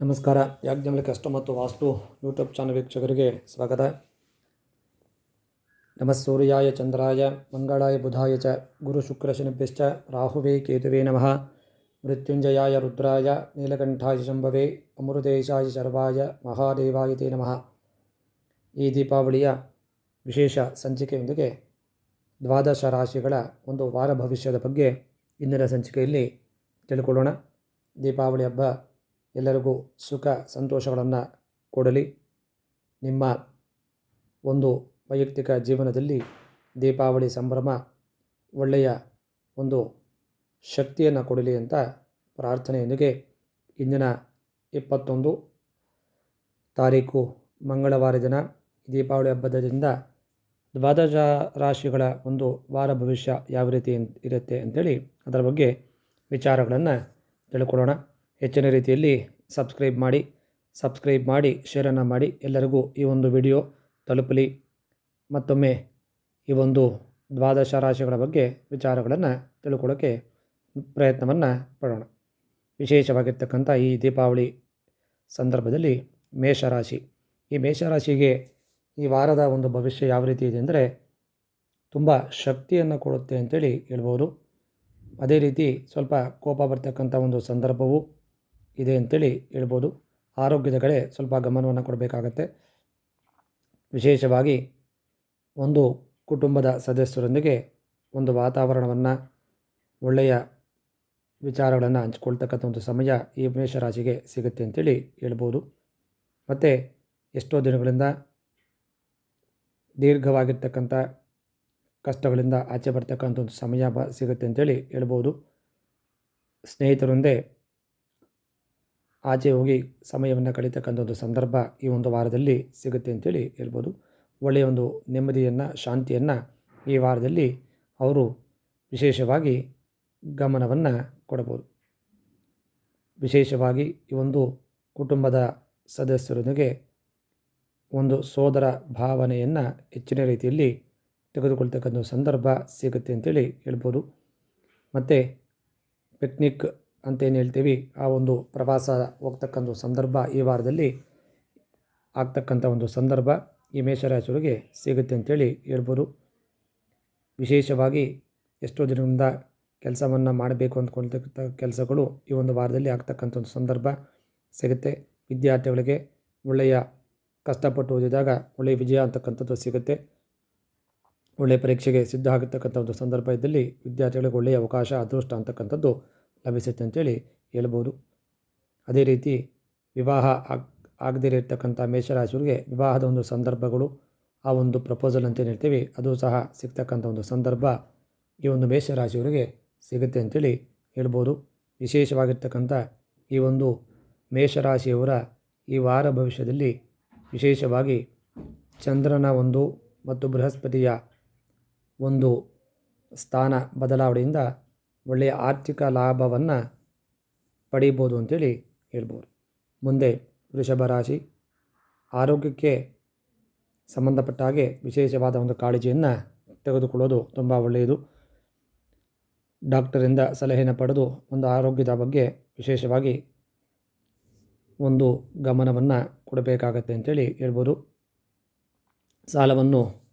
ನಮಸ್ಕಾರ. ಯಾಜ್ಞಮಲೆ ಕಷ್ಟ ಮತ್ತು ವಾಸ್ತು ಯೂಟ್ಯೂಬ್ ಚಾನಲ್ ವೀಕ್ಷಕರಿಗೆ ಸ್ವಾಗತ. ನಮಃ ಸೂರ್ಯಾಯ ಚಂದ್ರಾಯ, ಮಂಗಳಾಯ ಬುಧಾಯ ಚ, ಗುರು ಶುಕ್ರ ಶನಿಭ್ಯಶ್ಚ, ರಾಹುವೇ ಕೇತುವೇ ನಮಃ. ಮೃತ್ಯುಂಜಯಾಯ ರುದ್ರಾಯ, ನೀಲಕಂಠಾಯ ಶಂಭವೇ, ಅಮೃತೇಶಾಯ ಶರ್ವಾಯ, ಮಹಾದೇವಾಯ ತೇ ನಮಃ. ಈ ದೀಪಾವಳಿಯ ವಿಶೇಷ ಸಂಚಿಕೆಯೊಂದಿಗೆ ದ್ವಾದಶ ರಾಶಿಗಳ ಒಂದು ವಾರ ಭವಿಷ್ಯದ ಬಗ್ಗೆ ಇಂದಿನ ಸಂಚಿಕೆಯಲ್ಲಿ ತಿಳ್ಕೊಳ್ಳೋಣ. ದೀಪಾವಳಿ ಹಬ್ಬ ಎಲ್ಲರಿಗೂ ಸುಖ ಸಂತೋಷಗಳನ್ನು ಕೊಡಲಿ. ನಿಮ್ಮ ಒಂದು ವೈಯಕ್ತಿಕ ಜೀವನದಲ್ಲಿ ದೀಪಾವಳಿ ಸಂಭ್ರಮ ಒಳ್ಳೆಯ ಒಂದು ಶಕ್ತಿಯನ್ನು ಕೊಡಲಿ ಅಂತ ಪ್ರಾರ್ಥನೆಯೊಂದಿಗೆ ಇಂದಿನ ಇಪ್ಪತ್ತೊಂದು ತಾರೀಕು ಮಂಗಳವಾರ ದಿನ ದೀಪಾವಳಿ ಹಬ್ಬದಿಂದ ದ್ವಾದಶ ರಾಶಿಗಳ ಒಂದು ವಾರ ಭವಿಷ್ಯ ಯಾವ ರೀತಿ ಇರುತ್ತೆ ಅಂಥೇಳಿ ಅದರ ಬಗ್ಗೆ ವಿಚಾರಗಳನ್ನು ತಿಳ್ಕೊಳ್ಳೋಣ. ಹೆಚ್ಚಿನ ರೀತಿಯಲ್ಲಿ ಸಬ್ಸ್ಕ್ರೈಬ್ ಮಾಡಿ ಸಬ್ಸ್ಕ್ರೈಬ್ ಮಾಡಿ, ಶೇರನ್ನು ಮಾಡಿ ಎಲ್ಲರಿಗೂ ಈ ಒಂದು ವಿಡಿಯೋ ತಲುಪಲಿ. ಮತ್ತೊಮ್ಮೆ ಈ ಒಂದು ದ್ವಾದಶ ರಾಶಿಗಳ ಬಗ್ಗೆ ವಿಚಾರಗಳನ್ನು ತಿಳ್ಕೊಳ್ಳೋಕ್ಕೆ ಪ್ರಯತ್ನವನ್ನು ಪಡೋಣ. ವಿಶೇಷವಾಗಿರ್ತಕ್ಕಂಥ ಈ ದೀಪಾವಳಿ ಸಂದರ್ಭದಲ್ಲಿ ಮೇಷರಾಶಿ. ಈ ಮೇಷರಾಶಿಗೆ ಈ ವಾರದ ಒಂದು ಭವಿಷ್ಯ ಯಾವ ರೀತಿ ಇದೆ ಅಂದರೆ ತುಂಬ ಶಕ್ತಿಯನ್ನು ಕೊಡುತ್ತೆ ಅಂತೇಳಿ ಹೇಳ್ಬೋದು. ಅದೇ ರೀತಿ ಸ್ವಲ್ಪ ಕೋಪ ಬರ್ತಕ್ಕಂಥ ಒಂದು ಸಂದರ್ಭವೂ ಇದೆ ಅಂತೇಳಿ ಹೇಳ್ಬೋದು. ಆರೋಗ್ಯದ ಕಡೆ ಸ್ವಲ್ಪ ಗಮನವನ್ನು ಕೊಡಬೇಕಾಗತ್ತೆ. ವಿಶೇಷವಾಗಿ ಒಂದು ಕುಟುಂಬದ ಸದಸ್ಯರೊಂದಿಗೆ ಒಂದು ವಾತಾವರಣವನ್ನು, ಒಳ್ಳೆಯ ವಿಚಾರಗಳನ್ನು ಹಂಚ್ಕೊಳ್ತಕ್ಕಂಥ ಒಂದು ಸಮಯ ಈ ಮೇಷರಾಶಿಗೆ ಸಿಗುತ್ತೆ ಅಂತೇಳಿ ಹೇಳ್ಬೋದು. ಮತ್ತು ಎಷ್ಟೋ ದಿನಗಳಿಂದ ದೀರ್ಘವಾಗಿರ್ತಕ್ಕಂಥ ಕಷ್ಟಗಳಿಂದ ಆಚೆ ಬರ್ತಕ್ಕಂಥ ಒಂದು ಸಮಯ ಬ, ಸಿಗುತ್ತೆ ಅಂತೇಳಿ ಹೇಳ್ಬೋದು. ಸ್ನೇಹಿತರೊಂದೇ ಆಚೆ ಹೋಗಿ ಸಮಯವನ್ನು ಕಳೀತಕ್ಕಂಥ ಒಂದು ಸಂದರ್ಭ ಈ ಒಂದು ವಾರದಲ್ಲಿ ಸಿಗುತ್ತೆ ಅಂತೇಳಿ ಹೇಳ್ಬೋದು. ಒಳ್ಳೆಯ ಒಂದು ನೆಮ್ಮದಿಯನ್ನು, ಶಾಂತಿಯನ್ನು ಈ ವಾರದಲ್ಲಿ ಅವರು ವಿಶೇಷವಾಗಿ ಗಮನವನ್ನು ಕೊಡಬಹುದು ವಿಶೇಷವಾಗಿ ಈ ಒಂದು ಕುಟುಂಬದ ಸದಸ್ಯರೊಂದಿಗೆ ಒಂದು ಸೋದರ ಭಾವನೆಯನ್ನು ಹೆಚ್ಚಿನ ರೀತಿಯಲ್ಲಿ ತೆಗೆದುಕೊಳ್ತಕ್ಕಂಥ ಸಂದರ್ಭ ಸಿಗುತ್ತೆ ಅಂತೇಳಿ ಹೇಳ್ಬೋದು. ಮತ್ತು ಪಿಕ್ನಿಕ್ ಅಂತೇನು ಹೇಳ್ತೀವಿ, ಆ ಒಂದು ಪ್ರವಾಸ ಹೋಗ್ತಕ್ಕಂಥ ಸಂದರ್ಭ ಈ ವಾರದಲ್ಲಿ ಆಗ್ತಕ್ಕಂಥ ಒಂದು ಸಂದರ್ಭ ಈ ಮೇಷರಾಶಿಯವರಿಗೆ ಸಿಗುತ್ತೆ ಅಂತೇಳಿ ಹೇಳ್ಬೋದು. ವಿಶೇಷವಾಗಿ ಎಷ್ಟೋ ದಿನದಿಂದ ಕೆಲಸವನ್ನು ಮಾಡಬೇಕು ಅಂದ್ಕೊಳ್ತಕ್ಕಂಥ ಕೆಲಸಗಳು ಈ ಒಂದು ವಾರದಲ್ಲಿ ಆಗ್ತಕ್ಕಂಥ ಒಂದು ಸಂದರ್ಭ ಸಿಗುತ್ತೆ. ವಿದ್ಯಾರ್ಥಿಗಳಿಗೆ ಒಳ್ಳೆಯ ಕಷ್ಟಪಟ್ಟು ಓದಿದಾಗ ಒಳ್ಳೆಯ ವಿಜಯ ಅಂತಕ್ಕಂಥದ್ದು ಸಿಗುತ್ತೆ. ಒಳ್ಳೆಯ ಪರೀಕ್ಷೆಗೆ ಸಿದ್ಧ ಆಗತಕ್ಕಂಥ ಒಂದು ಸಂದರ್ಭ ಇದ್ದಲ್ಲಿ ವಿದ್ಯಾರ್ಥಿಗಳಿಗೆ ಒಳ್ಳೆಯ ಅವಕಾಶ, ಅದೃಷ್ಟ ಅಂತಕ್ಕಂಥದ್ದು ಲಭಿಸುತ್ತೆ ಅಂತೇಳಿ ಹೇಳ್ಬೋದು. ಅದೇ ರೀತಿ ವಿವಾಹ ಆಗ್ ಆಗದಿರೋ ಇರ್ತಕ್ಕಂಥ ಮೇಷರಾಶಿಯವರಿಗೆ ವಿವಾಹದ ಒಂದು ಸಂದರ್ಭಗಳು, ಆ ಒಂದು ಪ್ರಪೋಸಲ್ ಅಂತ ಹೇಳ್ತೀವಿ, ಅದು ಸಹ ಸಿಗ್ತಕ್ಕಂಥ ಒಂದು ಸಂದರ್ಭ ಈ ಒಂದು ಮೇಷರಾಶಿಯವರಿಗೆ ಸಿಗುತ್ತೆ ಅಂತೇಳಿ ಹೇಳ್ಬೋದು. ವಿಶೇಷವಾಗಿರ್ತಕ್ಕಂಥ ಈ ಒಂದು ಮೇಷರಾಶಿಯವರ ಈ ವಾರ ಭವಿಷ್ಯದಲ್ಲಿ ವಿಶೇಷವಾಗಿ ಚಂದ್ರನ ಒಂದು ಮತ್ತು ಬೃಹಸ್ಪತಿಯ ಒಂದು ಸ್ಥಾನ ಬದಲಾವಣೆಯಿಂದ ಒಳ್ಳೆಯ ಆರ್ಥಿಕ ಲಾಭವನ್ನು ಪಡೀಬೋದು ಅಂತೇಳಿ ಹೇಳ್ಬೋದು. ಮುಂದೆ ವೃಷಭ ರಾಶಿ. ಆರೋಗ್ಯಕ್ಕೆ ಸಂಬಂಧಪಟ್ಟ ಹಾಗೆ ವಿಶೇಷವಾದ ಒಂದು ಕಾಳಜಿಯನ್ನು ತೆಗೆದುಕೊಳ್ಳೋದು ತುಂಬ ಒಳ್ಳೆಯದು. ಡಾಕ್ಟರಿಂದ ಸಲಹೆಯನ್ನು ಪಡೆದು ಒಂದು ಆರೋಗ್ಯದ ಬಗ್ಗೆ ವಿಶೇಷವಾಗಿ ಒಂದು ಗಮನವನ್ನು ಕೊಡಬೇಕಾಗತ್ತೆ ಅಂತೇಳಿ ಹೇಳ್ಬೋದು. ಸಾಲವನ್ನು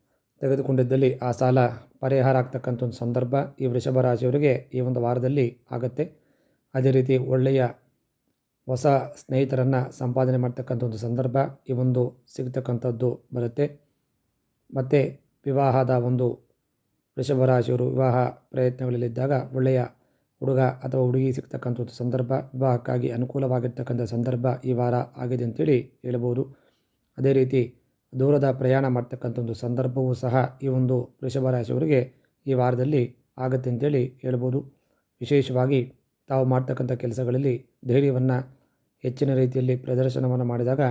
ತೆಗೆದುಕೊಂಡಿದ್ದಲ್ಲಿ ಆ ಸಾಲ ಪರಿಹಾರ ಆಗ್ತಕ್ಕಂಥ ಒಂದು ಸಂದರ್ಭ ಈ ವೃಷಭ ರಾಶಿಯವರಿಗೆ ಈ ಒಂದು ವಾರದಲ್ಲಿ ಆಗುತ್ತೆ. ಅದೇ ರೀತಿ ಒಳ್ಳೆಯ ಹೊಸ ಸ್ನೇಹಿತರನ್ನು ಸಂಪಾದನೆ ಮಾಡ್ತಕ್ಕಂಥ ಒಂದು ಸಂದರ್ಭ ಈ ಒಂದು ಸಿಗ್ತಕ್ಕಂಥದ್ದು ಬರುತ್ತೆ. ಮತ್ತು ವಿವಾಹದ ಒಂದು ವೃಷಭ ರಾಶಿಯವರು ವಿವಾಹ ಪ್ರಯತ್ನಗಳಲ್ಲಿದ್ದಾಗ ಒಳ್ಳೆಯ ಹುಡುಗ ಅಥವಾ ಹುಡುಗಿ ಸಿಗ್ತಕ್ಕಂಥ ಒಂದು ಸಂದರ್ಭ, ವಿವಾಹಕ್ಕಾಗಿ ಅನುಕೂಲವಾಗಿರ್ತಕ್ಕಂಥ ಸಂದರ್ಭ ಈ ವಾರ ಆಗಿದೆ ಅಂತೇಳಿ ಹೇಳ್ಬೋದು. ಅದೇ ರೀತಿ ದೂರದ ಪ್ರಯಾಣ ಮಾಡ್ತಕ್ಕಂಥ ಒಂದು ಸಂದರ್ಭವೂ ಸಹ ಈ ಒಂದು ವೃಷಭ ರಾಶಿಯವರಿಗೆ ಈ ವಾರದಲ್ಲಿ ಆಗುತ್ತೆ ಅಂತೇಳಿ ಹೇಳ್ಬೋದು. ವಿಶೇಷವಾಗಿ ತಾವು ಮಾಡ್ತಕ್ಕಂಥ ಕೆಲಸಗಳಲ್ಲಿ ಧೈರ್ಯವನ್ನು ಹೆಚ್ಚಿನ ರೀತಿಯಲ್ಲಿ ಪ್ರದರ್ಶನವನ್ನು ಮಾಡಿದಾಗ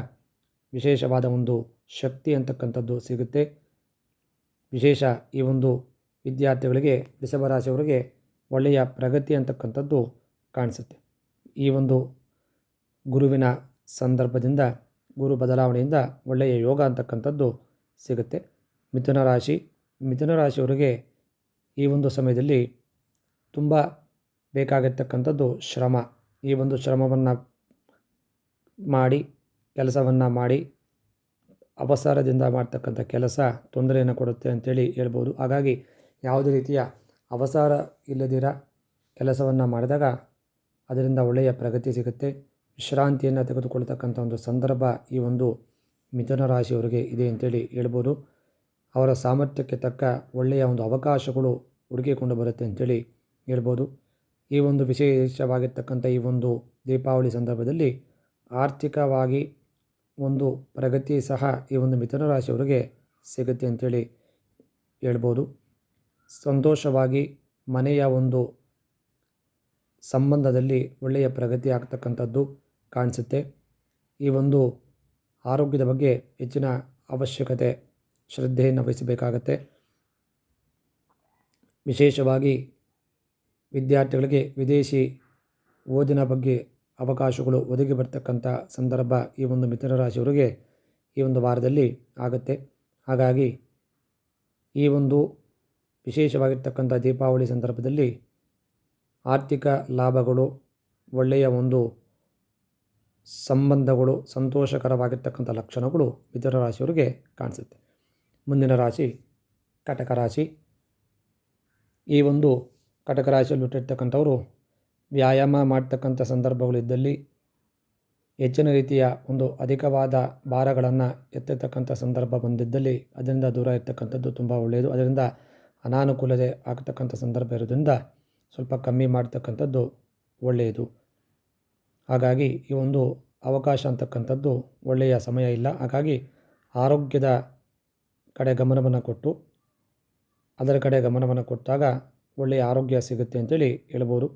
ವಿಶೇಷವಾದ ಒಂದು ಶಕ್ತಿ ಅಂತಕ್ಕಂಥದ್ದು ಸಿಗುತ್ತೆ. ವಿಶೇಷ ಈ ಒಂದು ವಿದ್ಯಾರ್ಥಿಗಳಿಗೆ, ವೃಷಭ ರಾಶಿಯವರಿಗೆ ಒಳ್ಳೆಯ ಪ್ರಗತಿ ಅಂತಕ್ಕಂಥದ್ದು ಕಾಣಿಸುತ್ತೆ. ಈ ಒಂದು ಗುರುವಿನ ಸಂದರ್ಭದಿಂದ ಗುರು ಬದಲಾವಣೆಯಿಂದ ಒಳ್ಳೆಯ ಯೋಗ ಅಂತಕ್ಕಂಥದ್ದು ಸಿಗುತ್ತೆ. ಮಿಥುನ ರಾಶಿ, ಮಿಥುನ ರಾಶಿಯವರಿಗೆ ಈ ಒಂದು ಸಮಯದಲ್ಲಿ ತುಂಬ ಬೇಕಾಗಿರ್ತಕ್ಕಂಥದ್ದು ಶ್ರಮ. ಈ ಒಂದು ಶ್ರಮವನ್ನು ಮಾಡಿ, ಕೆಲಸವನ್ನು ಮಾಡಿ, ಅವಸರದಿಂದ ಮಾಡ್ತಕ್ಕಂಥ ಕೆಲಸ ತೊಂದರೆಯನ್ನು ಕೊಡುತ್ತೆ ಅಂತೇಳಿ ಹೇಳ್ಬೋದು. ಹಾಗಾಗಿ ಯಾವುದೇ ರೀತಿಯ ಅವಸರ ಇಲ್ಲದಿರ ಕೆಲಸವನ್ನು ಮಾಡಿದಾಗ ಅದರಿಂದ ಒಳ್ಳೆಯ ಪ್ರಗತಿ ಸಿಗುತ್ತೆ. ವಿಶ್ರಾಂತಿಯನ್ನು ತೆಗೆದುಕೊಳ್ತಕ್ಕಂಥ ಒಂದು ಸಂದರ್ಭ ಈ ಒಂದು ಮಿಥುನ ರಾಶಿಯವರಿಗೆ ಇದೆ ಅಂತೇಳಿ ಹೇಳ್ಬೋದು. ಅವರ ಸಾಮರ್ಥ್ಯಕ್ಕೆ ತಕ್ಕ ಒಳ್ಳೆಯ ಒಂದು ಅವಕಾಶಗಳು ಹುಡುಕಿಕೊಂಡು ಬರುತ್ತೆ ಅಂತೇಳಿ ಹೇಳ್ಬೋದು. ಈ ಒಂದು ವಿಶೇಷವಾಗಿರ್ತಕ್ಕಂಥ ಈ ಒಂದು ದೀಪಾವಳಿ ಸಂದರ್ಭದಲ್ಲಿ ಆರ್ಥಿಕವಾಗಿ ಒಂದು ಪ್ರಗತಿ ಸಹ ಈ ಒಂದು ಮಿಥುನ ರಾಶಿಯವರಿಗೆ ಸಿಗುತ್ತೆ ಅಂತೇಳಿ ಹೇಳ್ಬೋದು. ಸಂತೋಷವಾಗಿ ಮನೆಯ ಒಂದು ಸಂಬಂಧದಲ್ಲಿ ಒಳ್ಳೆಯ ಪ್ರಗತಿ ಆಗ್ತಕ್ಕಂಥದ್ದು. ಕಾಣಿಸುತ್ತೆ. ಈ ಒಂದು ಆರೋಗ್ಯದ ಬಗ್ಗೆ ಹೆಚ್ಚಿನ ಅವಶ್ಯಕತೆ, ಶ್ರದ್ಧೆಯನ್ನು ವಹಿಸಬೇಕಾಗತ್ತೆ. ವಿಶೇಷವಾಗಿ ವಿದ್ಯಾರ್ಥಿಗಳಿಗೆ ವಿದೇಶಿ ಓದಿನ ಬಗ್ಗೆ ಅವಕಾಶಗಳು ಒದಗಿ ಬರ್ತಕ್ಕಂಥ ಸಂದರ್ಭ ಈ ಒಂದು ಮಿಥುನ ರಾಶಿಯವರಿಗೆ ಈ ಒಂದು ವಾರದಲ್ಲಿ ಆಗುತ್ತೆ. ಹಾಗಾಗಿ ಈ ಒಂದು ವಿಶೇಷವಾಗಿರ್ತಕ್ಕಂಥ ದೀಪಾವಳಿ ಸಂದರ್ಭದಲ್ಲಿ ಆರ್ಥಿಕ ಲಾಭಗಳು ಒಳ್ಳೆಯ ಒಂದು ಸಂಬಂಧಗಳು ಸಂತೋಷಕರವಾಗಿರ್ತಕ್ಕಂಥ ಲಕ್ಷಣಗಳು ಮಿಥುನ ರಾಶಿಯವರಿಗೆ ಕಾಣಿಸುತ್ತೆ. ಮುಂದಿನ ರಾಶಿ ಕಟಕ ರಾಶಿ. ಈ ಒಂದು ಕಟಕ ರಾಶಿಯಲ್ಲಿ ಹುಟ್ಟಿರ್ತಕ್ಕಂಥವರು ವ್ಯಾಯಾಮ ಮಾಡ್ತಕ್ಕಂಥ ಸಂದರ್ಭಗಳಿದ್ದಲ್ಲಿ ಹೆಚ್ಚಿನ ರೀತಿಯ ಒಂದು ಅಧಿಕವಾದ ಭಾರಗಳನ್ನು ಎತ್ತಿರ್ತಕ್ಕಂಥ ಸಂದರ್ಭ ಬಂದಿದ್ದಲ್ಲಿ ಅದರಿಂದ ದೂರ ಇರ್ತಕ್ಕಂಥದ್ದು ತುಂಬ ಒಳ್ಳೆಯದು. ಅದರಿಂದ ಅನಾನುಕೂಲತೆ ಆಗ್ತಕ್ಕಂಥ ಸಂದರ್ಭ ಇರೋದ್ರಿಂದ ಸ್ವಲ್ಪ ಕಮ್ಮಿ ಮಾಡ್ತಕ್ಕಂಥದ್ದು ಒಳ್ಳೆಯದು. ಹಾಗಾಗಿ ಈ ಒಂದು ಅವಕಾಶ ಅಂತಕ್ಕಂಥದ್ದು ಒಳ್ಳೆಯ ಸಮಯ ಇಲ್ಲ. ಹಾಗಾಗಿ ಆರೋಗ್ಯದ ಕಡೆ ಗಮನವನ್ನು ಕೊಟ್ಟು, ಅದರ ಕಡೆ ಗಮನವನ್ನು ಕೊಟ್ಟಾಗ ಒಳ್ಳೆಯ ಆರೋಗ್ಯ ಸಿಗುತ್ತೆ ಅಂತೇಳಿ ಹೇಳ್ಬೋದು.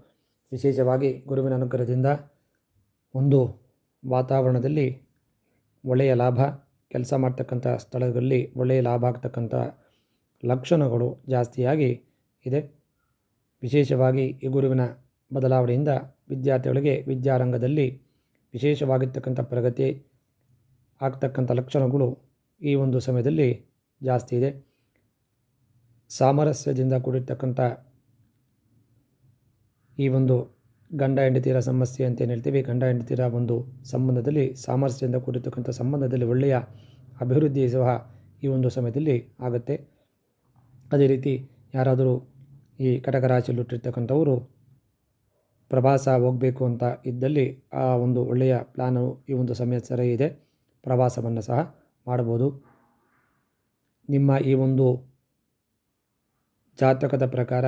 ವಿಶೇಷವಾಗಿ ಗುರುವಿನ ಅನುಗ್ರಹದಿಂದ ಒಂದು ವಾತಾವರಣದಲ್ಲಿ ಒಳ್ಳೆಯ ಲಾಭ, ಕೆಲಸ ಮಾಡ್ತಕ್ಕಂಥ ಸ್ಥಳಗಳಲ್ಲಿ ಒಳ್ಳೆಯ ಲಾಭ ಆಗ್ತಕ್ಕಂಥ ಲಕ್ಷಣಗಳು ಜಾಸ್ತಿಯಾಗಿ ಇದೆ. ವಿಶೇಷವಾಗಿ ಈ ಗುರುವಿನ ಬದಲಾವಣೆಯಿಂದ ವಿದ್ಯಾರ್ಥಿಗಳಿಗೆ ವಿದ್ಯಾರಂಗದಲ್ಲಿ ವಿಶೇಷವಾಗಿರ್ತಕ್ಕಂಥ ಪ್ರಗತಿ ಆಗ್ತಕ್ಕಂಥ ಲಕ್ಷಣಗಳು ಈ ಒಂದು ಸಮಯದಲ್ಲಿ ಜಾಸ್ತಿ ಇದೆ. ಸಾಮರಸ್ಯದಿಂದ ಕೂಡಿರ್ತಕ್ಕಂಥ ಈ ಒಂದು ಗಂಡ ಹೆಂಡತಿರ ಸಮಸ್ಯೆ ಅಂತ ಏನು ಹೇಳ್ತೀವಿ? ಗಂಡ ಹೆಂಡತಿರ ಒಂದು ಸಂಬಂಧದಲ್ಲಿ, ಸಾಮರಸ್ಯದಿಂದ ಕೂಡಿರ್ತಕ್ಕಂಥ ಸಂಬಂಧದಲ್ಲಿ ಒಳ್ಳೆಯ ಅಭಿವೃದ್ಧಿ ಸಹ ಈ ಒಂದು ಸಮಯದಲ್ಲಿ ಆಗುತ್ತೆ. ಅದೇ ರೀತಿ ಯಾರಾದರೂ ಈ ಕಟಕ ರಾಶಿಯಲ್ಲಿ ಹುಟ್ಟಿರ್ತಕ್ಕಂಥವರು ಪ್ರವಾಸ ಹೋಗಬೇಕು ಅಂತ ಇದ್ದಲ್ಲಿ ಆ ಒಂದು ಒಳ್ಳೆಯ ಪ್ಲ್ಯಾನು ಈ ಒಂದು ಸಮಯ ಸರಿ ಇದೆ. ಪ್ರವಾಸವನ್ನು ಸಹ ಮಾಡ್ಬೋದು. ನಿಮ್ಮ ಈ ಒಂದು ಜಾತಕದ ಪ್ರಕಾರ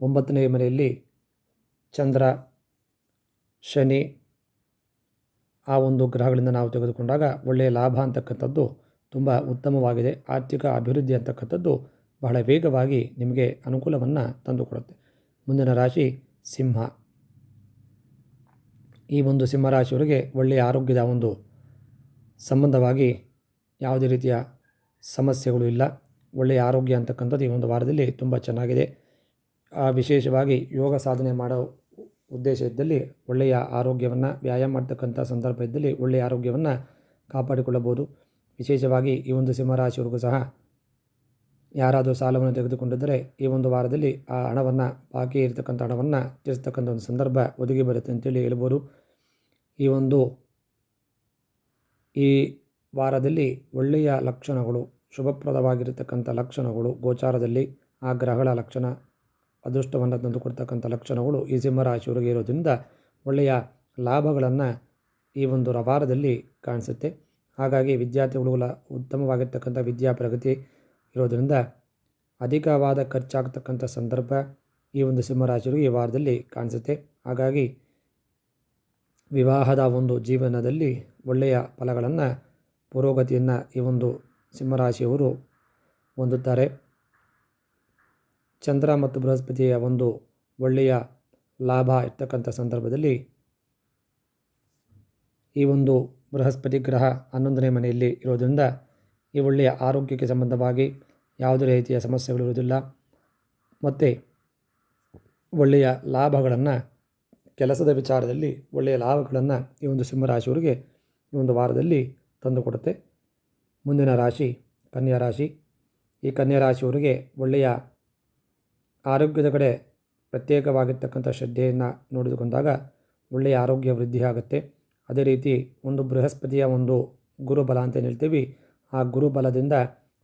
ಒಂಬತ್ತನೇ ಮನೆಯಲ್ಲಿ ಚಂದ್ರ, ಶನಿ ಆ ಒಂದು ಗ್ರಹಗಳಿಂದ ನಾವು ತೆಗೆದುಕೊಂಡಾಗ ಒಳ್ಳೆಯ ಲಾಭ ಅಂತಕ್ಕಂಥದ್ದು ತುಂಬ ಉತ್ತಮವಾಗಿದೆ. ಆರ್ಥಿಕ ಅಭಿವೃದ್ಧಿ ಅಂತಕ್ಕಂಥದ್ದು ಬಹಳ ವೇಗವಾಗಿ ನಿಮಗೆ ಅನುಕೂಲವನ್ನು ತಂದುಕೊಡುತ್ತೆ. ಮುಂದಿನ ರಾಶಿ ಸಿಂಹ. ಈ ಒಂದು ಸಿಂಹರಾಶಿಯವರಿಗೆ ಒಳ್ಳೆಯ ಆರೋಗ್ಯದ ಒಂದು ಸಂಬಂಧವಾಗಿ ಯಾವುದೇ ರೀತಿಯ ಸಮಸ್ಯೆಗಳು ಇಲ್ಲ. ಒಳ್ಳೆಯ ಆರೋಗ್ಯ ಅಂತಕ್ಕಂಥದ್ದು ಈ ಒಂದು ವಾರದಲ್ಲಿ ತುಂಬ ಚೆನ್ನಾಗಿದೆ. ವಿಶೇಷವಾಗಿ ಯೋಗ ಸಾಧನೆ ಮಾಡೋ ಉದ್ದೇಶ ಇದ್ದಲ್ಲಿ ಒಳ್ಳೆಯ ಆರೋಗ್ಯವನ್ನು, ವ್ಯಾಯಾಮ ಮಾಡ್ತಕ್ಕಂಥ ಸಂದರ್ಭ ಇದ್ದಲ್ಲಿ ಒಳ್ಳೆಯ ಆರೋಗ್ಯವನ್ನು ಕಾಪಾಡಿಕೊಳ್ಳಬಹುದು. ವಿಶೇಷವಾಗಿ ಈ ಒಂದು ಸಿಂಹರಾಶಿಯವರೆಗೂ ಸಹ ಯಾರಾದರೂ ಸಾಲವನ್ನು ತೆಗೆದುಕೊಂಡಿದ್ದರೆ ಈ ಒಂದು ವಾರದಲ್ಲಿ ಆ ಹಣವನ್ನು, ಬಾಕಿ ಇರತಕ್ಕಂಥ ಹಣವನ್ನು ತಿಳಿಸ್ತಕ್ಕಂಥ ಒಂದು ಸಂದರ್ಭ ಒದಗಿ ಬರುತ್ತೆ ಅಂತೇಳಿ ಹೇಳ್ಬೋದು. ಈ ಒಂದು, ಈ ವಾರದಲ್ಲಿ ಒಳ್ಳೆಯ ಲಕ್ಷಣಗಳು, ಶುಭಪ್ರದವಾಗಿರತಕ್ಕಂಥ ಲಕ್ಷಣಗಳು, ಗೋಚಾರದಲ್ಲಿ ಆ ಗ್ರಹಗಳ ಲಕ್ಷಣ, ಅದೃಷ್ಟವನ್ನು ತಂದುಕೊಡ್ತಕ್ಕಂಥ ಲಕ್ಷಣಗಳು ಈ ಸಿಂಹರಾಶಿಯವರಿಗೆ ಇರೋದ್ರಿಂದ ಒಳ್ಳೆಯ ಲಾಭಗಳನ್ನು ಈ ಒಂದು ವಾರದಲ್ಲಿ ಕಾಣಿಸುತ್ತೆ. ಹಾಗಾಗಿ ವಿದ್ಯಾರ್ಥಿಗಳು ಉತ್ತಮವಾಗಿರ್ತಕ್ಕಂಥ ವಿದ್ಯಾ ಪ್ರಗತಿ ಇರೋದರಿಂದ ಅಧಿಕವಾದ ಖರ್ಚಾಗ್ತಕ್ಕಂಥ ಸಂದರ್ಭ ಈ ಒಂದು ಸಿಂಹರಾಶಿಯರು ಈ ವಾರದಲ್ಲಿ ಕಾಣಿಸುತ್ತೆ. ಹಾಗಾಗಿ ವಿವಾಹದ ಒಂದು ಜೀವನದಲ್ಲಿ ಒಳ್ಳೆಯ ಫಲಗಳನ್ನು, ಪುರೋಗತಿಯನ್ನು ಈ ಒಂದು ಸಿಂಹರಾಶಿಯವರು ಹೊಂದುತ್ತಾರೆ. ಚಂದ್ರ ಮತ್ತು ಬೃಹಸ್ಪತಿಯ ಒಂದು ಒಳ್ಳೆಯ ಲಾಭ ಇರ್ತಕ್ಕಂಥ ಸಂದರ್ಭದಲ್ಲಿ ಈ ಒಂದು ಬೃಹಸ್ಪತಿ ಗ್ರಹ ಹನ್ನೊಂದನೇ ಮನೆಯಲ್ಲಿ ಇರೋದರಿಂದ ಈ ಒಳ್ಳೆಯ ಆರೋಗ್ಯಕ್ಕೆ ಸಂಬಂಧವಾಗಿ ಯಾವುದೇ ರೀತಿಯ ಸಮಸ್ಯೆಗಳಿರುವುದಿಲ್ಲ ಮತ್ತು ಒಳ್ಳೆಯ ಲಾಭಗಳನ್ನು, ಕೆಲಸದ ವಿಚಾರದಲ್ಲಿ ಒಳ್ಳೆಯ ಲಾಭಗಳನ್ನು ಈ ಒಂದು ಸಿಂಹರಾಶಿಯವರಿಗೆ ಈ ಒಂದು ವಾರದಲ್ಲಿ ತಂದುಕೊಡುತ್ತೆ ಮುಂದಿನ ರಾಶಿ ಕನ್ಯಾ ರಾಶಿ. ಈ ಕನ್ಯಾ ರಾಶಿಯವರಿಗೆ ಒಳ್ಳೆಯ ಆರೋಗ್ಯದ ಕಡೆ ಪ್ರತ್ಯೇಕವಾಗಿರ್ತಕ್ಕಂಥ ಶ್ರದ್ಧೆಯನ್ನು ನೋಡಿದುಕೊಂಡಾಗ ಒಳ್ಳೆಯ ಆರೋಗ್ಯ ವೃದ್ಧಿ ಆಗುತ್ತೆ. ಅದೇ ರೀತಿ ಒಂದು ಬೃಹಸ್ಪತಿಯ ಒಂದು ಗುರುಬಲ ಅಂತ ಹೇಳ್ತೀವಿ. ಆ ಗುರುಬಲದಿಂದ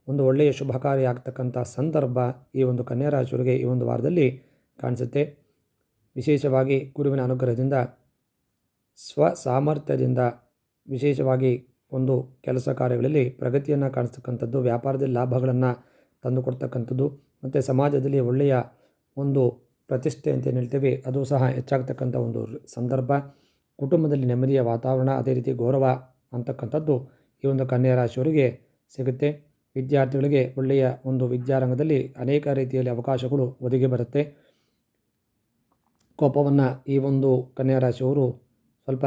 ಒಂದು ಒಳ್ಳೆಯ ಶುಭಕಾರಿಯಾಗ್ತಕ್ಕಂಥ ಸಂದರ್ಭ ಈ ಒಂದು ಕನ್ಯಾ ರಾಶಿಯವರಿಗೆ ಈ ಒಂದು ವಾರದಲ್ಲಿ ಕಾಣಿಸುತ್ತೆ. ವಿಶೇಷವಾಗಿ ಗುರುವಿನ ಅನುಗ್ರಹದಿಂದ ಸ್ವ ಸಾಮರ್ಥ್ಯದಿಂದ ವಿಶೇಷವಾಗಿ ಒಂದು ಕೆಲಸ ಕಾರ್ಯಗಳಲ್ಲಿ ಪ್ರಗತಿಯನ್ನು ಕಾಣಿಸ್ತಕ್ಕಂಥದ್ದು, ವ್ಯಾಪಾರದಲ್ಲಿ ಲಾಭಗಳನ್ನು ತಂದುಕೊಡ್ತಕ್ಕಂಥದ್ದು, ಮತ್ತು ಸಮಾಜದಲ್ಲಿ ಒಳ್ಳೆಯ ಒಂದು ಪ್ರತಿಷ್ಠೆ ಅಂತ ಹೇಳ್ತೀವಿ, ಅದು ಸಹ ಹೆಚ್ಚಾಗ್ತಕ್ಕಂಥ ಒಂದು ಸಂದರ್ಭ. ಕುಟುಂಬದಲ್ಲಿ ನೆಮ್ಮದಿಯ ವಾತಾವರಣ, ಅದೇ ರೀತಿ ಗೌರವ ಅಂತಕ್ಕಂಥದ್ದು ಈ ಒಂದು ಕನ್ಯಾ ರಾಶಿಯವರಿಗೆ ಸಿಗುತ್ತೆ. ವಿದ್ಯಾರ್ಥಿಗಳಿಗೆ ಒಳ್ಳೆಯ ಒಂದು ವಿದ್ಯಾರಂಗದಲ್ಲಿ ಅನೇಕ ರೀತಿಯಲ್ಲಿ ಅವಕಾಶಗಳು ಒದಗಿ ಬರುತ್ತೆ. ಕೋಪವನ್ನು ಈ ಒಂದು ಕನ್ಯಾ ರಾಶಿಯವರು ಸ್ವಲ್ಪ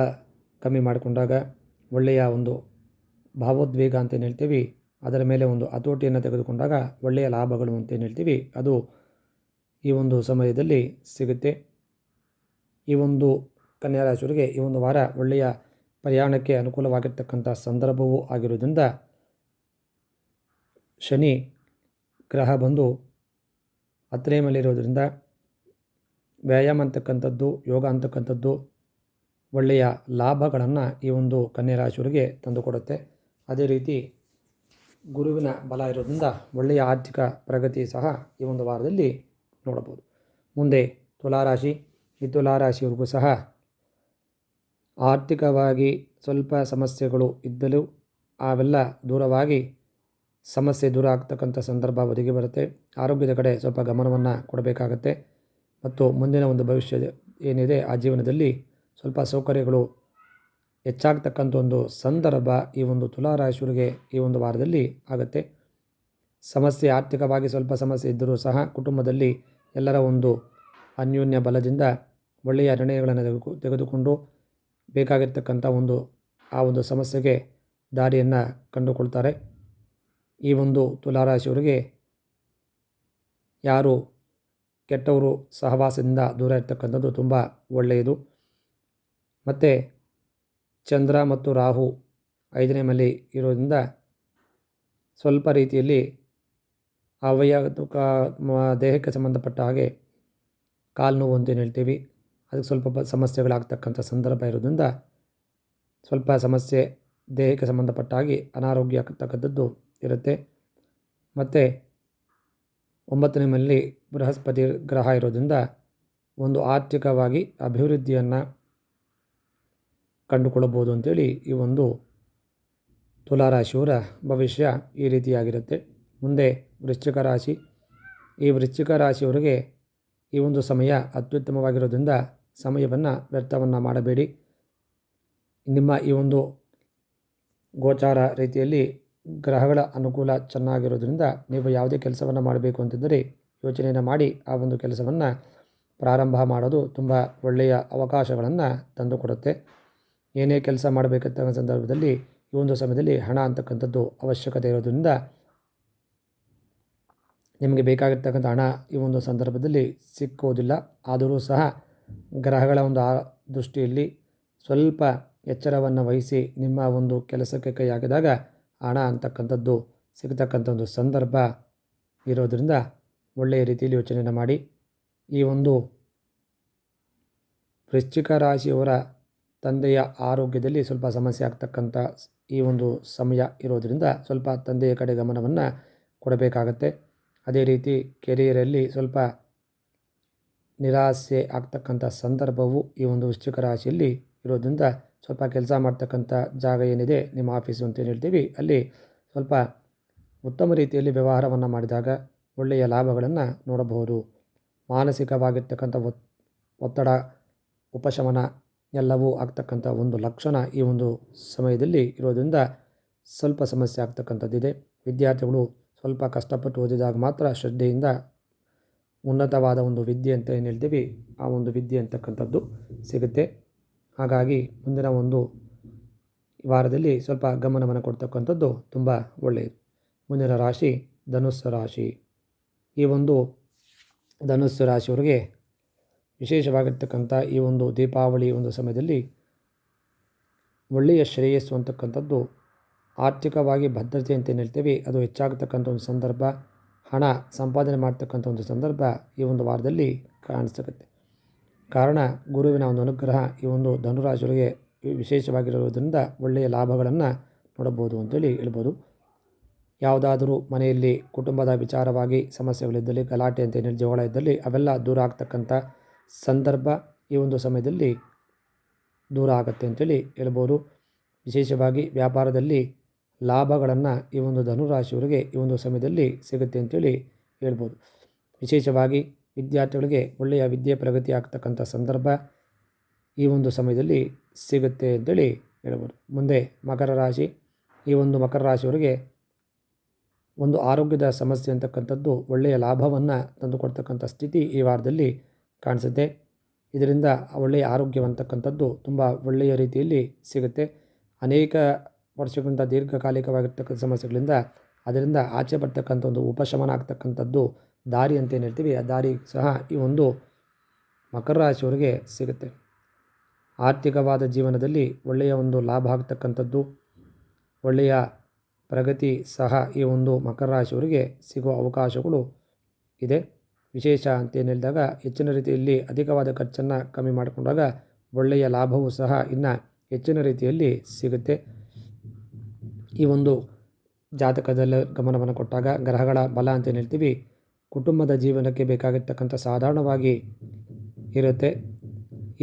ಕಮ್ಮಿ ಮಾಡಿಕೊಂಡಾಗ ಒಳ್ಳೆಯ ಒಂದು ಭಾವೋದ್ವೇಗ ಅಂತ ಹೇಳ್ತೀವಿ, ಅದರ ಮೇಲೆ ಒಂದು ಹತೋಟಿಯನ್ನು ತೆಗೆದುಕೊಂಡಾಗ ಒಳ್ಳೆಯ ಲಾಭಗಳು ಅಂತ ಹೇಳ್ತೀವಿ, ಅದು ಈ ಒಂದು ಸಮಯದಲ್ಲಿ ಸಿಗುತ್ತೆ. ಈ ಒಂದು ಕನ್ಯಾ ರಾಶಿಯವರಿಗೆ ಈ ಒಂದು ವಾರ ಒಳ್ಳೆಯ ಪ್ರಯಾಣಕ್ಕೆ ಅನುಕೂಲವಾಗಿರ್ತಕ್ಕಂಥ ಸಂದರ್ಭವೂ ಆಗಿರೋದ್ರಿಂದ ಶನಿ ಗ್ರಹ ಬಂದು ಹತ್ತನೇ ಮೇಲಿರೋದ್ರಿಂದ ವ್ಯಾಯಾಮ ಅಂತಕ್ಕಂಥದ್ದು, ಯೋಗ ಅಂತಕ್ಕಂಥದ್ದು ಒಳ್ಳೆಯ ಲಾಭಗಳನ್ನು ಈ ಒಂದು ಕನ್ಯರಾಶಿಯವರಿಗೆ ತಂದುಕೊಡುತ್ತೆ. ಅದೇ ರೀತಿ ಗುರುವಿನ ಬಲ ಇರೋದ್ರಿಂದ ಒಳ್ಳೆಯ ಆರ್ಥಿಕ ಪ್ರಗತಿ ಸಹ ಈ ಒಂದು ವಾರದಲ್ಲಿ ನೋಡಬಹುದು. ಮುಂದೆ ತುಲಾರಾಶಿ, ಈ ತುಲಾರಾಶಿಯವ್ರಿಗೂ ಸಹ ಆರ್ಥಿಕವಾಗಿ ಸ್ವಲ್ಪ ಸಮಸ್ಯೆಗಳು ಇದ್ದಲು ಅವೆಲ್ಲ ದೂರವಾಗಿ ಸಮಸ್ಯೆ ದೂರ ಆಗ್ತಕ್ಕಂಥ ಸಂದರ್ಭ ಒದಗಿ ಬರುತ್ತೆ. ಆರೋಗ್ಯದ ಕಡೆ ಸ್ವಲ್ಪ ಗಮನವನ್ನು ಕೊಡಬೇಕಾಗತ್ತೆ. ಮತ್ತು ಮುಂದಿನ ಒಂದು ಭವಿಷ್ಯ ಏನಿದೆ, ಆ ಜೀವನದಲ್ಲಿ ಸ್ವಲ್ಪ ಸೌಕರ್ಯಗಳು ಹೆಚ್ಚಾಗ್ತಕ್ಕಂಥ ಒಂದು ಸಂದರ್ಭ ಈ ಒಂದು ತುಲಾರಾಶಿಯವರಿಗೆ ಈ ಒಂದು ವಾರದಲ್ಲಿ ಆಗುತ್ತೆ. ಸಮಸ್ಯೆ ಆರ್ಥಿಕವಾಗಿ ಸ್ವಲ್ಪ ಸಮಸ್ಯೆ ಇದ್ದರೂ ಸಹ ಕುಟುಂಬದಲ್ಲಿ ಎಲ್ಲರ ಒಂದು ಅನ್ಯೋನ್ಯ ಬಲದಿಂದ ಒಳ್ಳೆಯ ನಿರ್ಣಯಗಳನ್ನು ತೆಗೆದು ತೆಗೆದುಕೊಂಡು ಬೇಕಾಗಿರ್ತಕ್ಕಂಥ ಒಂದು, ಆ ಒಂದು ಸಮಸ್ಯೆಗೆ ದಾರಿಯನ್ನು ಕಂಡುಕೊಳ್ತಾರೆ. ಈ ಒಂದು ತುಲಾರಾಶಿಯವರಿಗೆ ಯಾರು ಕೆಟ್ಟವರು ಸಹವಾಸದಿಂದ ದೂರ ಇರ್ತಕ್ಕಂಥದ್ದು ತುಂಬ ಒಳ್ಳೆಯದು. ಮತ್ತು ಚಂದ್ರ ಮತ್ತು ರಾಹು ಐದನೇ ಮಲೆ ಇರೋದ್ರಿಂದ ಸ್ವಲ್ಪ ರೀತಿಯಲ್ಲಿ ಅವಯಾತುಕ, ದೇಹಕ್ಕೆ ಸಂಬಂಧಪಟ್ಟ ಹಾಗೆ ಕಾಲು ನೋವು ಅಂತ ಹೇಳ್ತೀವಿ, ಅದಕ್ಕೆ ಸ್ವಲ್ಪ ಸಮಸ್ಯೆಗಳಾಗ್ತಕ್ಕಂಥ ಸಂದರ್ಭ ಇರೋದ್ರಿಂದ ಸ್ವಲ್ಪ ಸಮಸ್ಯೆ ದೇಹಕ್ಕೆ ಸಂಬಂಧಪಟ್ಟ ಹಾಗೆ ಅನಾರೋಗ್ಯ ಆಗ್ತಕ್ಕಂಥದ್ದು ಇರುತ್ತೆ. ಮತ್ತು ಒಂಬತ್ತನೇ ಮನೆಯಲ್ಲಿ ಬೃಹಸ್ಪತಿ ಗ್ರಹ ಇರೋದ್ರಿಂದ ಒಂದು ಆರ್ಥಿಕವಾಗಿ ಅಭಿವೃದ್ಧಿಯನ್ನು ಕಂಡುಕೊಳ್ಳಬಹುದು ಅಂತೇಳಿ ಈ ಒಂದು ತುಲಾರಾಶಿಯವರ ಭವಿಷ್ಯ ಈ ರೀತಿಯಾಗಿರುತ್ತೆ. ಮುಂದೆ ವೃಶ್ಚಿಕ ರಾಶಿ. ಈ ವೃಶ್ಚಿಕ ರಾಶಿಯವರಿಗೆ ಈ ಒಂದು ಸಮಯ ಅತ್ಯುತ್ತಮವಾಗಿರೋದ್ರಿಂದ ಸಮಯವನ್ನು ವ್ಯರ್ಥವನ್ನು ಮಾಡಬೇಡಿ. ನಿಮ್ಮ ಈ ಒಂದು ಗೋಚಾರ ರೀತಿಯಲ್ಲಿ ಗ್ರಹಗಳ ಅನುಕೂಲ ಚೆನ್ನಾಗಿರೋದ್ರಿಂದ ನೀವು ಯಾವುದೇ ಕೆಲಸವನ್ನು ಮಾಡಬೇಕು ಅಂತಿದ್ದರೆ ಯೋಚನೆಯನ್ನು ಮಾಡಿ ಆ ಒಂದು ಕೆಲಸವನ್ನು ಪ್ರಾರಂಭ ಮಾಡೋದು ತುಂಬ ಒಳ್ಳೆಯ ಅವಕಾಶಗಳನ್ನು ತಂದುಕೊಡುತ್ತೆ. ಏನೇ ಕೆಲಸ ಮಾಡಬೇಕಂತ ಸಂದರ್ಭದಲ್ಲಿ ಈ ಒಂದು ಸಮಯದಲ್ಲಿ ಹಣ ಅಂತಕ್ಕಂಥದ್ದು ಅವಶ್ಯಕತೆ ಇರೋದ್ರಿಂದ ನಿಮಗೆ ಬೇಕಾಗಿರ್ತಕ್ಕಂಥ ಹಣ ಈ ಒಂದು ಸಂದರ್ಭದಲ್ಲಿ ಸಿಕ್ಕುವುದಿಲ್ಲ ಆದರೂ ಸಹ ಗ್ರಹಗಳ ಒಂದು ಆ ದೃಷ್ಟಿಯಲ್ಲಿ ಸ್ವಲ್ಪ ಎಚ್ಚರವನ್ನು ವಹಿಸಿ ನಿಮ್ಮ ಒಂದು ಕೆಲಸಕ್ಕೆ ಕೈ ಹಾಕಿದಾಗ ಹಣ ಅಂತಕ್ಕಂಥದ್ದು ಸಿಗತಕ್ಕಂಥ ಒಂದು ಸಂದರ್ಭ ಇರೋದರಿಂದ ಒಳ್ಳೆಯ ರೀತಿಯಲ್ಲಿ ಯೋಚನೆಯನ್ನು ಮಾಡಿ ಈ ಒಂದು ವೃಶ್ಚಿಕ ರಾಶಿಯವರ ತಂದೆಯ ಆರೋಗ್ಯದಲ್ಲಿ ಸ್ವಲ್ಪ ಸಮಸ್ಯೆ ಆಗ್ತಕ್ಕಂಥ ಈ ಒಂದು ಸಮಯ ಇರೋದರಿಂದ ಸ್ವಲ್ಪ ತಂದೆಯ ಕಡೆ ಗಮನವನ್ನು ಕೊಡಬೇಕಾಗತ್ತೆ. ಅದೇ ರೀತಿ ಕೆರಿಯರಲ್ಲಿ ಸ್ವಲ್ಪ ನಿರಾಸೆ ಆಗ್ತಕ್ಕಂಥ ಸಂದರ್ಭವು ಈ ಒಂದು ವೃಶ್ಚಿಕ ರಾಶಿಯಲ್ಲಿ ಇರೋದ್ರಿಂದ ಸ್ವಲ್ಪ ಕೆಲಸ ಮಾಡ್ತಕ್ಕಂಥ ಜಾಗ ಏನಿದೆ, ನಿಮ್ಮ ಆಫೀಸು ಅಂತ ಹೇಳ್ತೀವಿ, ಅಲ್ಲಿ ಸ್ವಲ್ಪ ಉತ್ತಮ ರೀತಿಯಲ್ಲಿ ವ್ಯವಹಾರವನ್ನು ಮಾಡಿದಾಗ ಒಳ್ಳೆಯ ಲಾಭಗಳನ್ನು ನೋಡಬಹುದು. ಮಾನಸಿಕವಾಗಿರ್ತಕ್ಕಂಥ ಒತ್ತಡ, ಉಪಶಮನ ಎಲ್ಲವೂ ಆಗ್ತಕ್ಕಂಥ ಒಂದು ಲಕ್ಷಣ ಈ ಒಂದು ಸಮಯದಲ್ಲಿ ಇರೋದರಿಂದ ಸ್ವಲ್ಪ ಸಮಸ್ಯೆ ಆಗ್ತಕ್ಕಂಥದ್ದಿದೆ. ವಿದ್ಯಾರ್ಥಿಗಳು ಸ್ವಲ್ಪ ಕಷ್ಟಪಟ್ಟು ಓದಿದಾಗ ಮಾತ್ರ ಶ್ರದ್ಧೆಯಿಂದ ಉನ್ನತವಾದ ಒಂದು ವಿದ್ಯೆ ಅಂತ ಏನು ಹೇಳ್ತೀವಿ, ಆ ಒಂದು ವಿದ್ಯೆ ಅಂತಕ್ಕಂಥದ್ದು ಸಿಗುತ್ತೆ. ಹಾಗಾಗಿ ಮುಂದಿನ ಒಂದು ವಾರದಲ್ಲಿ ಸ್ವಲ್ಪ ಗಮನವನ್ನು ಕೊಡ್ತಕ್ಕಂಥದ್ದು ತುಂಬ ಒಳ್ಳೆಯದು. ಮುಂದಿನ ರಾಶಿ ಧನುಸ್ಸು ರಾಶಿ. ಈ ಒಂದು ಧನುಸ್ಸು ರಾಶಿಯವರಿಗೆ ವಿಶೇಷವಾಗಿರ್ತಕ್ಕಂಥ ಈ ಒಂದು ದೀಪಾವಳಿ ಒಂದು ಸಮಯದಲ್ಲಿ ಒಳ್ಳೆಯ ಶ್ರೇಯಸ್ಸು ಅಂತಕ್ಕಂಥದ್ದು ಆರ್ಥಿಕವಾಗಿ ಭದ್ರತೆ ಅಂತ ಏನು ಹೇಳ್ತೀವಿ ಅದು ಹೆಚ್ಚಾಗತಕ್ಕಂಥ ಒಂದು ಸಂದರ್ಭ, ಹಣ ಸಂಪಾದನೆ ಮಾಡ್ತಕ್ಕಂಥ ಒಂದು ಸಂದರ್ಭ ಈ ಒಂದು ವಾರದಲ್ಲಿ ಕಾಣಿಸ್ತಕ್ಕಂತೆ ಕಾರಣ ಗುರುವಿನ ಒಂದು ಅನುಗ್ರಹ ಈ ಒಂದು ಧನುರಾಶಿಯವರಿಗೆ ವಿಶೇಷವಾಗಿರುವುದರಿಂದ ಒಳ್ಳೆಯ ಲಾಭಗಳನ್ನು ನೋಡಬಹುದು ಅಂತೇಳಿ ಹೇಳ್ಬೋದು. ಯಾವುದಾದರೂ ಮನೆಯಲ್ಲಿ ಕುಟುಂಬದ ವಿಚಾರವಾಗಿ ಸಮಸ್ಯೆಗಳಿದ್ದಲ್ಲಿ ಗಲಾಟೆ ಅಂತ ಏನೇನು ಜಗಳ ಇದ್ದಲ್ಲಿ ಅವೆಲ್ಲ ದೂರ ಆಗ್ತಕ್ಕಂಥ ಸಂದರ್ಭ ಈ ಒಂದು ಸಮಯದಲ್ಲಿ ದೂರ ಆಗುತ್ತೆ ಅಂತೇಳಿ ಹೇಳ್ಬೋದು. ವಿಶೇಷವಾಗಿ ವ್ಯಾಪಾರದಲ್ಲಿ ಲಾಭಗಳನ್ನು ಈ ಒಂದು ಧನುರಾಶಿಯವರಿಗೆ ಈ ಒಂದು ಸಮಯದಲ್ಲಿ ಸಿಗುತ್ತೆ ಅಂತೇಳಿ ಹೇಳ್ಬೋದು. ವಿಶೇಷವಾಗಿ ವಿದ್ಯಾರ್ಥಿಗಳಿಗೆ ಒಳ್ಳೆಯ ವಿದ್ಯೆ ಪ್ರಗತಿ ಆಗ್ತಕ್ಕಂಥ ಸಂದರ್ಭ ಈ ಒಂದು ಸಮಯದಲ್ಲಿ ಸಿಗುತ್ತೆ ಅಂತೇಳಿ ಹೇಳ್ಬೋದು. ಮುಂದೆ ಮಕರ ರಾಶಿ. ಈ ಒಂದು ಮಕರ ರಾಶಿಯವರಿಗೆ ಒಂದು ಆರೋಗ್ಯದ ಸಮಸ್ಯೆ ಅಂತಕ್ಕಂಥದ್ದು ಒಳ್ಳೆಯ ಲಾಭವನ್ನು ತಂದುಕೊಡ್ತಕ್ಕಂಥ ಸ್ಥಿತಿ ಈ ವಾರದಲ್ಲಿ ಕಾಣಿಸುತ್ತೆ. ಇದರಿಂದ ಒಳ್ಳೆಯ ಆರೋಗ್ಯವಂತಕ್ಕಂಥದ್ದು ತುಂಬ ಒಳ್ಳೆಯ ರೀತಿಯಲ್ಲಿ ಸಿಗುತ್ತೆ. ಅನೇಕ ವರ್ಷಗಳಿಂದ ದೀರ್ಘಕಾಲಿಕವಾಗಿರ್ತಕ್ಕಂಥ ಸಮಸ್ಯೆಗಳಿಂದ ಅದರಿಂದ ಆಚೆ ಬರ್ತಕ್ಕಂಥ ಒಂದು ಉಪಶಮನ ಆಗ್ತಕ್ಕಂಥದ್ದು ದಾರಿ ಅಂತ ಏನು ಹೇಳ್ತೀವಿ, ಆ ದಾರಿ ಸಹ ಈ ಒಂದು ಮಕರ ರಾಶಿಯವರಿಗೆ ಸಿಗುತ್ತೆ. ಆರ್ಥಿಕವಾದ ಜೀವನದಲ್ಲಿ ಒಳ್ಳೆಯ ಒಂದು ಲಾಭ ಆಗ್ತಕ್ಕಂಥದ್ದು, ಒಳ್ಳೆಯ ಪ್ರಗತಿ ಸಹ ಈ ಒಂದು ಮಕರ ರಾಶಿಯವರಿಗೆ ಸಿಗುವ ಅವಕಾಶಗಳು ಇದೆ. ವಿಶೇಷ ಅಂತ ಏನು ಹೇಳಿದಾಗ, ಹೆಚ್ಚಿನ ರೀತಿಯಲ್ಲಿ ಅಧಿಕವಾದ ಖರ್ಚನ್ನು ಕಮ್ಮಿ ಮಾಡಿಕೊಂಡಾಗ ಒಳ್ಳೆಯ ಲಾಭವೂ ಸಹ ಇನ್ನು ಹೆಚ್ಚಿನ ರೀತಿಯಲ್ಲಿ ಸಿಗುತ್ತೆ. ಈ ಒಂದು ಜಾತಕದಲ್ಲಿ ಗಮನವನ್ನು ಕೊಟ್ಟಾಗ, ಗ್ರಹಗಳ ಬಲ ಅಂತ ಏನು ಹೇಳ್ತೀವಿ ಕುಟುಂಬದ ಜೀವನಕ್ಕೆ ಬೇಕಾಗಿರ್ತಕ್ಕಂಥ ಸಾಧಾರಣವಾಗಿ ಇರುತ್ತೆ.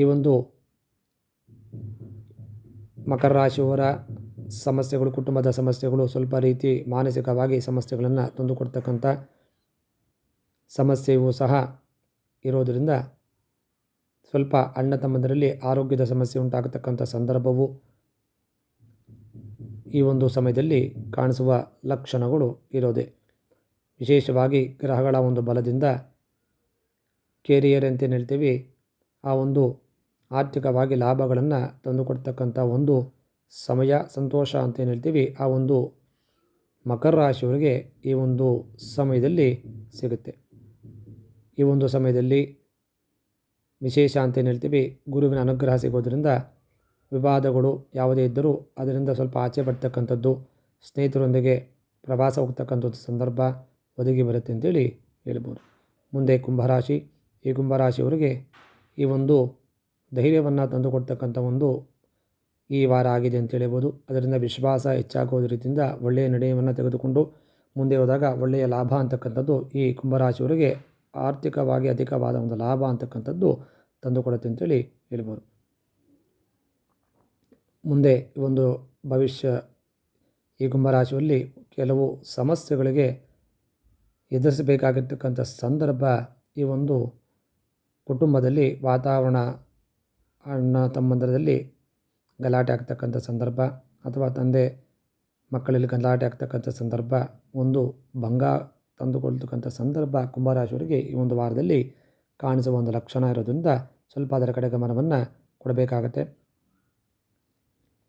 ಈ ಒಂದು ಮಕರ ರಾಶಿಯವರ ಸಮಸ್ಯೆಗಳು, ಕುಟುಂಬದ ಸಮಸ್ಯೆಗಳು ಸ್ವಲ್ಪ ರೀತಿ ಮಾನಸಿಕವಾಗಿ ಸಮಸ್ಯೆಗಳನ್ನು ತಂದುಕೊಡ್ತಕ್ಕಂಥ ಸಮಸ್ಯೆಯೂ ಸಹ ಇರೋದರಿಂದ ಸ್ವಲ್ಪ ಅಣ್ಣ ತಮ್ಮಂದರಲ್ಲಿ ಆರೋಗ್ಯದ ಸಮಸ್ಯೆ ಉಂಟಾಗತಕ್ಕಂಥ ಸಂದರ್ಭವು ಈ ಒಂದು ಸಮಯದಲ್ಲಿ ಕಾಣಿಸುವ ಲಕ್ಷಣಗಳು ಇರೋದೆ. ವಿಶೇಷವಾಗಿ ಗ್ರಹಗಳ ಒಂದು ಬಲದಿಂದ ಕೇರಿಯರ್ ಅಂತೇನು ಹೇಳ್ತೀವಿ ಆ ಒಂದು ಆರ್ಥಿಕವಾಗಿ ಲಾಭಗಳನ್ನು ತಂದುಕೊಡ್ತಕ್ಕಂಥ ಒಂದು ಸಮಯ, ಸಂತೋಷ ಅಂತೇನು ಹೇಳ್ತೀವಿ ಆ ಒಂದು ಮಕರ ರಾಶಿಯವರಿಗೆ ಈ ಒಂದು ಸಮಯದಲ್ಲಿ ಸಿಗುತ್ತೆ. ಈ ಒಂದು ಸಮಯದಲ್ಲಿ ವಿಶೇಷ ಅಂತೇನು ಹೇಳ್ತೀವಿ ಗುರುವಿನ ಅನುಗ್ರಹ ಸಿಗೋದರಿಂದ ವಿವಾದಗಳು ಯಾವುದೇ ಇದ್ದರೂ ಅದರಿಂದ ಸ್ವಲ್ಪ ಆಚೆ ಬರ್ತಕ್ಕಂಥದ್ದು, ಸ್ನೇಹಿತರೊಂದಿಗೆ ಪ್ರವಾಸ ಹೋಗ್ತಕ್ಕಂಥದ್ದು ಸಂದರ್ಭ ಒದಗಿ ಬರುತ್ತೆ ಅಂತೇಳಿ ಹೇಳ್ಬೋದು. ಮುಂದೆ ಕುಂಭರಾಶಿ, ಈ ಕುಂಭರಾಶಿಯವರಿಗೆ ಈ ಒಂದು ಧೈರ್ಯವನ್ನು ತಂದುಕೊಡ್ತಕ್ಕಂಥ ಒಂದು ಈ ವಾರ ಆಗಿದೆ ಅಂತ ಹೇಳ್ಬೋದು. ಅದರಿಂದ ವಿಶ್ವಾಸ ಹೆಚ್ಚಾಗುವುದ ರೀತಿಯಿಂದ ಒಳ್ಳೆಯ ನಡೆಯವನ್ನು ತೆಗೆದುಕೊಂಡು ಮುಂದೆ ಹೋದಾಗ ಒಳ್ಳೆಯ ಲಾಭ ಅಂತಕ್ಕಂಥದ್ದು ಈ ಕುಂಭರಾಶಿಯವರಿಗೆ ಆರ್ಥಿಕವಾಗಿ ಅಧಿಕವಾದ ಒಂದು ಲಾಭ ಅಂತಕ್ಕಂಥದ್ದು ತಂದುಕೊಡುತ್ತೆ ಅಂತೇಳಿ ಹೇಳ್ಬೋದು. ಮುಂದೆ ಒಂದು ಭವಿಷ್ಯ ಈ ಕುಂಭರಾಶಿಯಲ್ಲಿ ಕೆಲವು ಸಮಸ್ಯೆಗಳಿಗೆ ಎದುರಿಸಬೇಕಾಗಿರ್ತಕ್ಕಂಥ ಸಂದರ್ಭ ಈ ಒಂದು ಕುಟುಂಬದಲ್ಲಿ ವಾತಾವರಣ, ಅಣ್ಣ ತಮ್ಮಂದರದಲ್ಲಿ ಗಲಾಟೆ ಆಗ್ತಕ್ಕಂಥ ಸಂದರ್ಭ ಅಥವಾ ತಂದೆ ಮಕ್ಕಳಲ್ಲಿ ಗಲಾಟೆ ಆಗ್ತಕ್ಕಂಥ ಸಂದರ್ಭ, ಒಂದು ಭಂಗ ತಂದುಕೊಳ್ತಕ್ಕಂಥ ಸಂದರ್ಭ ಕುಂಭರಾಶಿಯವರಿಗೆ ಈ ಒಂದು ವಾರದಲ್ಲಿ ಕಾಣಿಸುವ ಒಂದು ಲಕ್ಷಣ ಇರೋದ್ರಿಂದ ಸ್ವಲ್ಪ ಅದರ ಕಡೆ ಗಮನವನ್ನು ಕೊಡಬೇಕಾಗತ್ತೆ.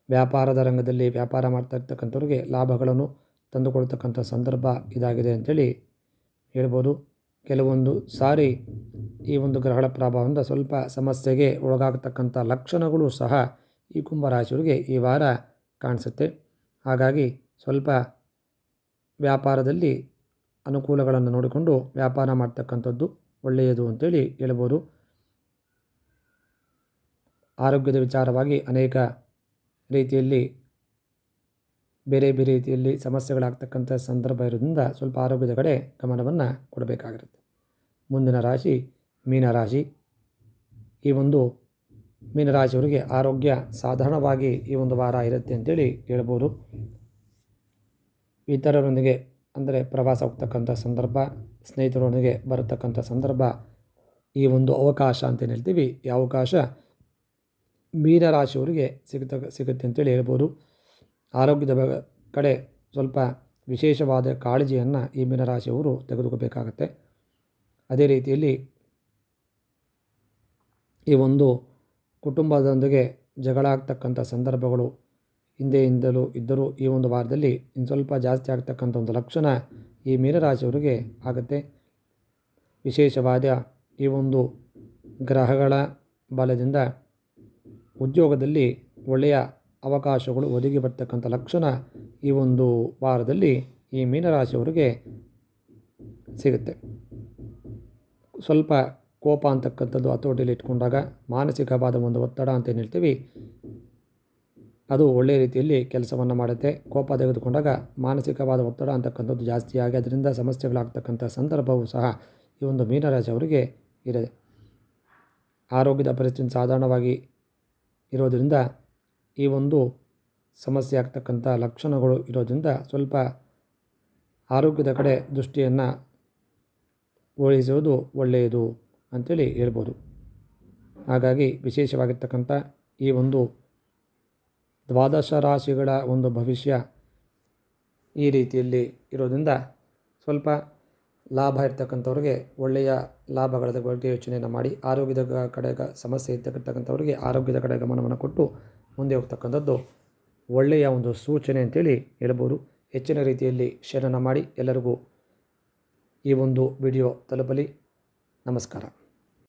ವ್ಯಾಪಾರದ ರಂಗದಲ್ಲಿ ವ್ಯಾಪಾರ ಮಾಡ್ತಾ ಇರ್ತಕ್ಕಂಥವ್ರಿಗೆ ಲಾಭಗಳನ್ನು ತಂದುಕೊಳ್ತಕ್ಕಂಥ ಸಂದರ್ಭ ಇದಾಗಿದೆ ಅಂಥೇಳಿ ಹೇಳ್ಬೋದು. ಕೆಲವೊಂದು ಸಾರಿ ಈ ಒಂದು ಗ್ರಹಗಳ ಪ್ರಭಾವದಿಂದ ಸ್ವಲ್ಪ ಸಮಸ್ಯೆಗೆ ಒಳಗಾಗತಕ್ಕಂಥ ಲಕ್ಷಣಗಳು ಸಹ ಈ ಕುಂಭರಾಶಿಯವರಿಗೆ ಈ ವಾರ ಕಾಣಿಸುತ್ತೆ. ಹಾಗಾಗಿ ಸ್ವಲ್ಪ ವ್ಯಾಪಾರದಲ್ಲಿ ಅನುಕೂಲಗಳನ್ನು ನೋಡಿಕೊಂಡು ವ್ಯಾಪಾರ ಮಾಡ್ತಕ್ಕಂಥದ್ದು ಒಳ್ಳೆಯದು ಅಂತೇಳಿ ಹೇಳ್ಬೋದು. ಆರೋಗ್ಯದ ವಿಚಾರವಾಗಿ ಅನೇಕ ರೀತಿಯಲ್ಲಿ ಬೇರೆ ಬೇರೆ ರೀತಿಯಲ್ಲಿ ಸಮಸ್ಯೆಗಳಾಗ್ತಕ್ಕಂಥ ಸಂದರ್ಭ ಇರೋದ್ರಿಂದ ಸ್ವಲ್ಪ ಆರೋಗ್ಯದ ಕಡೆ ಗಮನವನ್ನು ಕೊಡಬೇಕಾಗಿರುತ್ತೆ. ಮುಂದಿನ ರಾಶಿ ಮೀನರಾಶಿ ಈ ಒಂದು ಮೀನರಾಶಿಯವರಿಗೆ ಆರೋಗ್ಯ ಸಾಧಾರಣವಾಗಿ ಈ ಒಂದು ವಾರ ಇರುತ್ತೆ ಅಂತೇಳಿ ಹೇಳ್ಬೋದು. ಇತರರೊಂದಿಗೆ ಅಂದರೆ ಪ್ರವಾಸ ಹೋಗ್ತಕ್ಕಂಥ ಸಂದರ್ಭ, ಸ್ನೇಹಿತರೊಂದಿಗೆ ಬರತಕ್ಕಂಥ ಸಂದರ್ಭ, ಈ ಒಂದು ಅವಕಾಶ ಅಂತೇನು ಹೇಳ್ತೀವಿ, ಈ ಅವಕಾಶ ಮೀನರಾಶಿಯವರಿಗೆ ಸಿಗತಕ್ಕ ಸಿಗುತ್ತೆ ಅಂತೇಳಿ ಹೇಳ್ಬೋದು. ಆರೋಗ್ಯದ ಕಡೆ ಸ್ವಲ್ಪ ವಿಶೇಷವಾದ ಕಾಳಜಿಯನ್ನು ಈ ಮೀನರಾಶಿಯವರು ತೆಗೆದುಕೋಬೇಕಾಗತ್ತೆ ಅದೇ ರೀತಿಯಲ್ಲಿ ಈ ಒಂದು ಕುಟುಂಬದೊಂದಿಗೆ ಜಗಳ ಆಗ್ತಕ್ಕಂಥ ಸಂದರ್ಭಗಳು ಹಿಂದೆಯಿಂದಲೂ ಇದ್ದರೂ ಈ ಒಂದು ವಾರದಲ್ಲಿ ಇನ್ನು ಸ್ವಲ್ಪ ಜಾಸ್ತಿ ಆಗ್ತಕ್ಕಂಥ ಒಂದು ಲಕ್ಷಣ ಈ ಮೀನರಾಶಿಯವರಿಗೆ ಆಗುತ್ತೆ. ವಿಶೇಷವಾದ ಈ ಒಂದು ಗ್ರಹಗಳ ಬಲದಿಂದ ಉದ್ಯೋಗದಲ್ಲಿ ಒಳ್ಳೆಯ ಅವಕಾಶಗಳು ಒದಗಿ ಬರ್ತಕ್ಕಂಥ ಲಕ್ಷಣ ಈ ಒಂದು ವಾರದಲ್ಲಿ ಈ ಮೀನರಾಶಿಯವರಿಗೆ ಸಿಗುತ್ತೆ. ಸ್ವಲ್ಪ ಕೋಪ ಅಂತಕ್ಕಂಥದ್ದು ಹತೋಟಿಯಲ್ಲಿ ಇಟ್ಕೊಂಡಾಗ ಮಾನಸಿಕವಾದ ಒಂದು ಒತ್ತಡ ಅಂತ ಏನು ಹೇಳ್ತೀವಿ, ಅದು ಒಳ್ಳೆಯ ರೀತಿಯಲ್ಲಿ ಕೆಲಸವನ್ನು ಮಾಡುತ್ತೆ. ಕೋಪ ತೆಗೆದುಕೊಂಡಾಗ ಮಾನಸಿಕವಾದ ಒತ್ತಡ ಅಂತಕ್ಕಂಥದ್ದು ಜಾಸ್ತಿಯಾಗಿ ಅದರಿಂದ ಸಮಸ್ಯೆಗಳಾಗ್ತಕ್ಕಂಥ ಸಂದರ್ಭವೂ ಸಹ ಈ ಒಂದು ಮೀನರಾಶಿಯವರಿಗೆ ಇರದೆ ಆರೋಗ್ಯದ ಪರಿಸ್ಥಿತಿ ಸಾಧಾರಣವಾಗಿ ಇರೋದರಿಂದ ಈ ಒಂದು ಸಮಸ್ಯೆ ಆಗ್ತಕ್ಕಂಥ ಲಕ್ಷಣಗಳು ಇರೋದ್ರಿಂದ ಸ್ವಲ್ಪ ಆರೋಗ್ಯದ ಕಡೆ ದೃಷ್ಟಿಯನ್ನು ವಹಿಸುವುದು ಒಳ್ಳೆಯದು ಅಂಥೇಳಿ ಹೇಳ್ಬೋದು. ಹಾಗಾಗಿ ವಿಶೇಷವಾಗಿರ್ತಕ್ಕಂಥ ಈ ಒಂದು ದ್ವಾದಶ ರಾಶಿಗಳ ಒಂದು ಭವಿಷ್ಯ ಈ ರೀತಿಯಲ್ಲಿ ಇರೋದ್ರಿಂದ ಸ್ವಲ್ಪ ಲಾಭ ಇರ್ತಕ್ಕಂಥವ್ರಿಗೆ ಒಳ್ಳೆಯ ಲಾಭಗಳ ಬಗ್ಗೆ ಯೋಚನೆಯನ್ನು ಮಾಡಿ, ಆರೋಗ್ಯದ ಕಡೆಗೆ ಸಮಸ್ಯೆ ಇರ್ತಕ್ಕಂಥವ್ರಿಗೆ ಆರೋಗ್ಯದ ಕಡೆ ಗಮನವನ್ನು ಕೊಟ್ಟು ಮುಂದೆ ಹೋಗ್ತಕ್ಕಂಥದ್ದು ಒಳ್ಳೆಯ ಒಂದು ಸೂಚನೆ ಅಂತೇಳಿ ಹೇಳ್ಬೋದು. ಹೆಚ್ಚಿನ ರೀತಿಯಲ್ಲಿ ಶೇರನ್ನು ಮಾಡಿ ಎಲ್ಲರಿಗೂ ಈ ಒಂದು ವಿಡಿಯೋ ತಲುಪಲಿ. ನಮಸ್ಕಾರ.